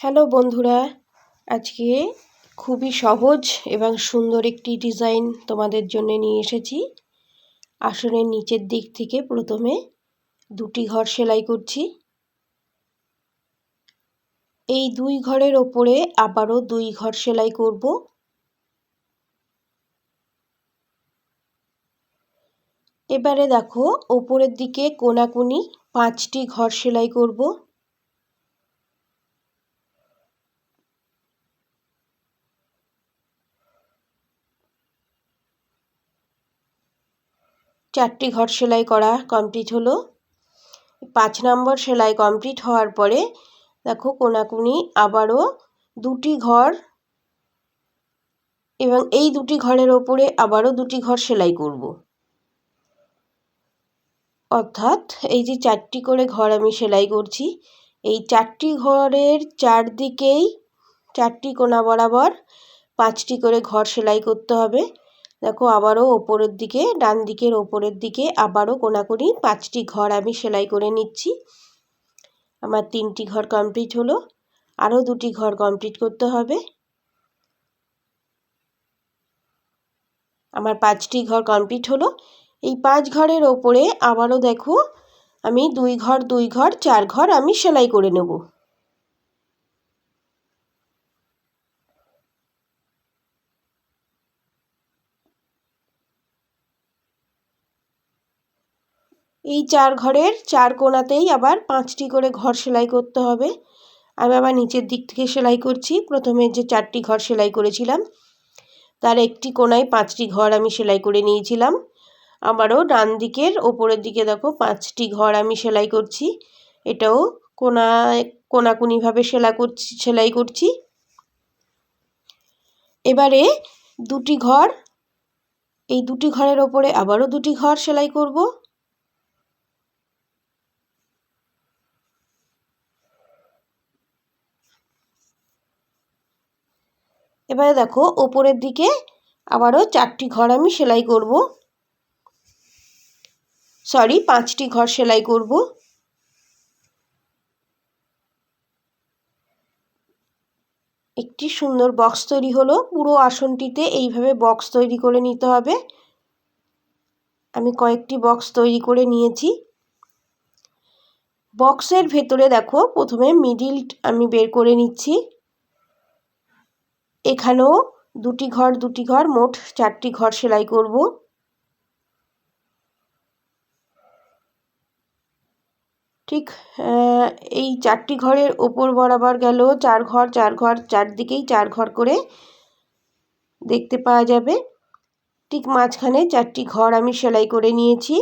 Hello বন্ধুরা, আজকে খুবই সহজ এবং সুন্দর একটি ডিজাইন তোমাদের জন্য নিয়ে এসেছি। আসনের নিচের দিক থেকে প্রথমে দুটি ঘর সেলাই করছি। এই দুই ঘরের ওপরে আবারও দুই ঘর সেলাই করব। এবারে দেখো, ওপরের দিকে কোনাকুনি পাঁচটি ঘর সেলাই করব। চারটি ঘর সেলাই করা কমপ্লিট হলো। পাঁচ নম্বর সেলাই কমপ্লিট হওয়ার পরে দেখো কোনাকুনি আবারও দুটি ঘর এবং এই দুটি ঘরের ওপরে আবারও দুটি ঘর সেলাই করব। অর্থাৎ এই যে চারটি করে ঘর আমি সেলাই করছি, এই চারটি ঘরের চারদিকেই চারটি কোনা বরাবর পাঁচটি করে ঘর সেলাই করতে হবে। দেখো, আবারও ওপরের দিকে, ডান দিকের ওপরের দিকে আবারও কোনাকুনি পাঁচটি ঘর আমি সেলাই করে নিচ্ছি। আমার তিনটি ঘর কমপ্লিট হলো, আরও দুটি ঘর কমপ্লিট করতে হবে। আমার পাঁচটি ঘর কমপ্লিট হলো, এই পাঁচ ঘরের ওপরে আবারও দেখো, আমি দুই ঘর দুই ঘর, চার ঘর আমি সেলাই করে নেব। এই চার ঘরের চার কোনাতেই আবার পাঁচটি করে ঘর সেলাই করতে হবে। আমি আবার নিচের দিক থেকে সেলাই করছি। প্রথমে যে চারটি ঘর সেলাই করেছিলাম, তার একটি কোনায় পাঁচটি ঘর আমি সেলাই করে নিয়েছিলাম। আবারও ডান দিকের ওপরের দিকে দেখো পাঁচটি ঘর আমি সেলাই করছি। এটাও কোনায় কোনাকুনিভাবে সেলাই করছি সেলাই করছি। এবারে দুটি ঘর, এই দুটি ঘরের ওপরে আবারও দুটি ঘর সেলাই করব। এবারে দেখো, ওপরের দিকে আবারও চারটি ঘর আমি সেলাই করব। সরি পাঁচটি ঘর সেলাই করব। একটি সুন্দর বক্স তৈরি হলো। পুরো আসনটিতে এইভাবে বক্স তৈরি করে নিতে হবে। আমি কয়েকটি বক্স তৈরি করে নিয়েছি। বক্সের ভেতরে দেখো, প্রথমে মিডিল আমি বের করে নিচ্ছি। এখানেও দুটি ঘর দুটি ঘর, মোট চারটি ঘর সেলাই করব। ঠিক এই চারটি ঘরের ওপর বরাবর গেল চার ঘর চার ঘর, চারদিকেই চার ঘর করে দেখতে পাওয়া যাবে। ঠিক মাঝখানে চারটি ঘর আমি সেলাই করে নিয়েছি।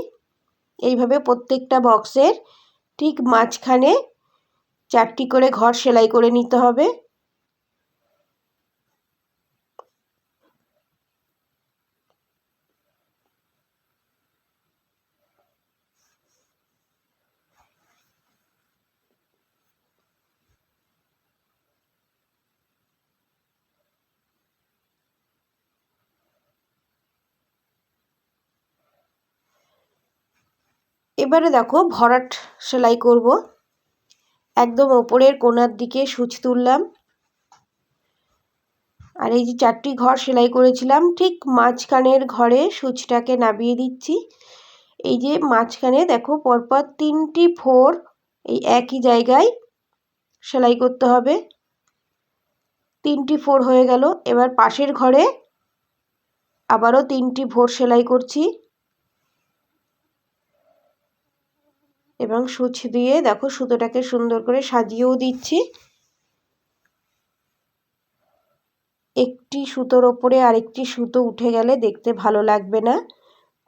এইভাবে প্রত্যেকটা বক্সের ঠিক মাঝখানে চারটি করে ঘর সেলাই করে নিতে হবে। এবারে দেখো ভরাট সেলাই করব। একদম ওপরের কোনার দিকে সুচ তুললাম। আর এই যে চারটি ঘর সেলাই করেছিলাম, ঠিক মাঝখানের ঘরে সুচটাকে নাবিয়ে দিচ্ছি। এই যে মাঝখানে দেখো পরপর তিনটি ফোর এই একই জায়গায় সেলাই করতে হবে। তিনটি ফোর হয়ে গেল, এবার পাশের ঘরে আবারও তিনটি ভোর সেলাই করছি। এবং সুচ দিয়ে দেখো সুতোটাকে সুন্দর করে সাজিয়েও দিচ্ছি। একটি সুতোর ওপরে আরেকটি সুতো উঠে গেলে দেখতে ভালো লাগবে না।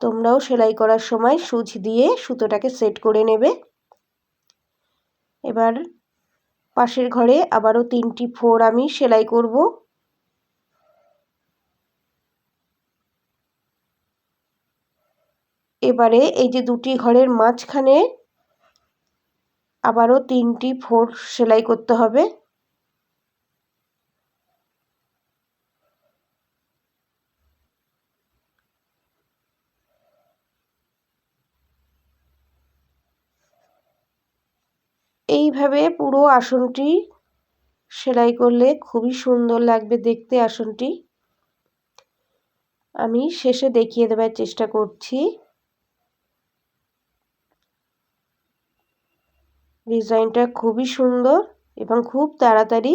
তোমরাও সেলাই করার সময় সুচ দিয়ে সুতোটাকে সেট করে নেবে। এবার পাশের ঘরে আবারও তিনটি ফোর আমি সেলাই করব। এবারে এই যে দুটি ঘরের মাঝখানে আবারও তিনটি ফোর সেলাই করতে হবে। এইভাবে পুরো আসনটি সেলাই করলে খুবই সুন্দর লাগবে দেখতে আসনটি। আমি শেষে দেখিয়ে দেওয়ার চেষ্টা করছি। ডিজাইনটা খুবই সুন্দর এবং খুব তাড়াতাড়ি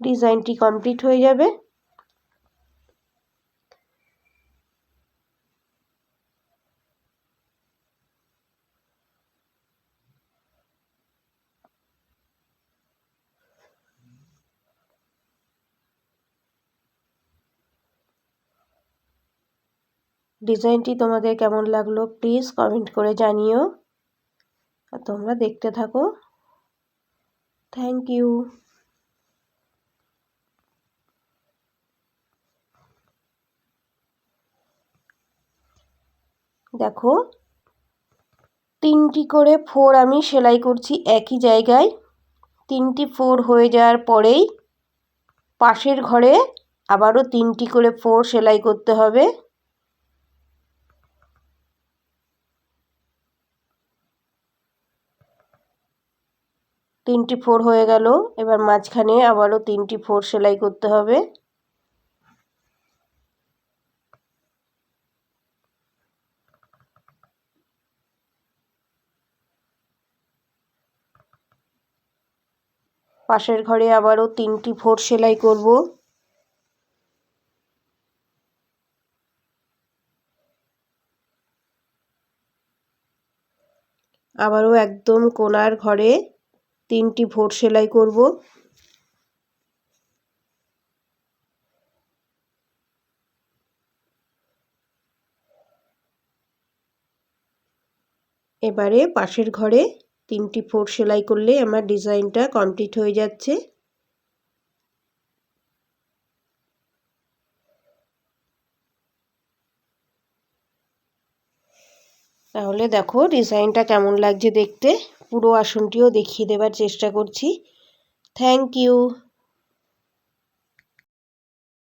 ডিজাইনটি কমপ্লিট হয়ে যাবে। ডিজাইনটি তোমাদের কেমন লাগল প্লিজ কমেন্ট করে জানিও। আর তোমরা দেখতে থাকো। থ্যাংক ইউ দেখো, তিনটি করে ফোর আমি সেলাই করছি একই জায়গায়। তিনটি ফোর হয়ে যাওয়ার পরেই পাশের ঘরে আবারও তিনটি করে ফোর সেলাই করতে হবে। তিনটি ফোর হয়ে গেল। এবার মাঝখানে আবারও তিনটি ফোর সেলাই করতে হবে। পাশের ঘরে আবারও তিনটি ফোর সেলাই করব। আবারও একদম কোনার ঘরে তিনটি ভোর সেলাই করব। এবারে পাশের ঘরে তিনটি ফোর সেলাই করলে আমার ডিজাইনটা কমপ্লিট হয়ে যাচ্ছে। তাহলে দেখো ডিজাইনটা কেমন লাগছে দেখতে। পুরো আসনটিও দেখিয়ে দেবার চেষ্টা করছি। Thank you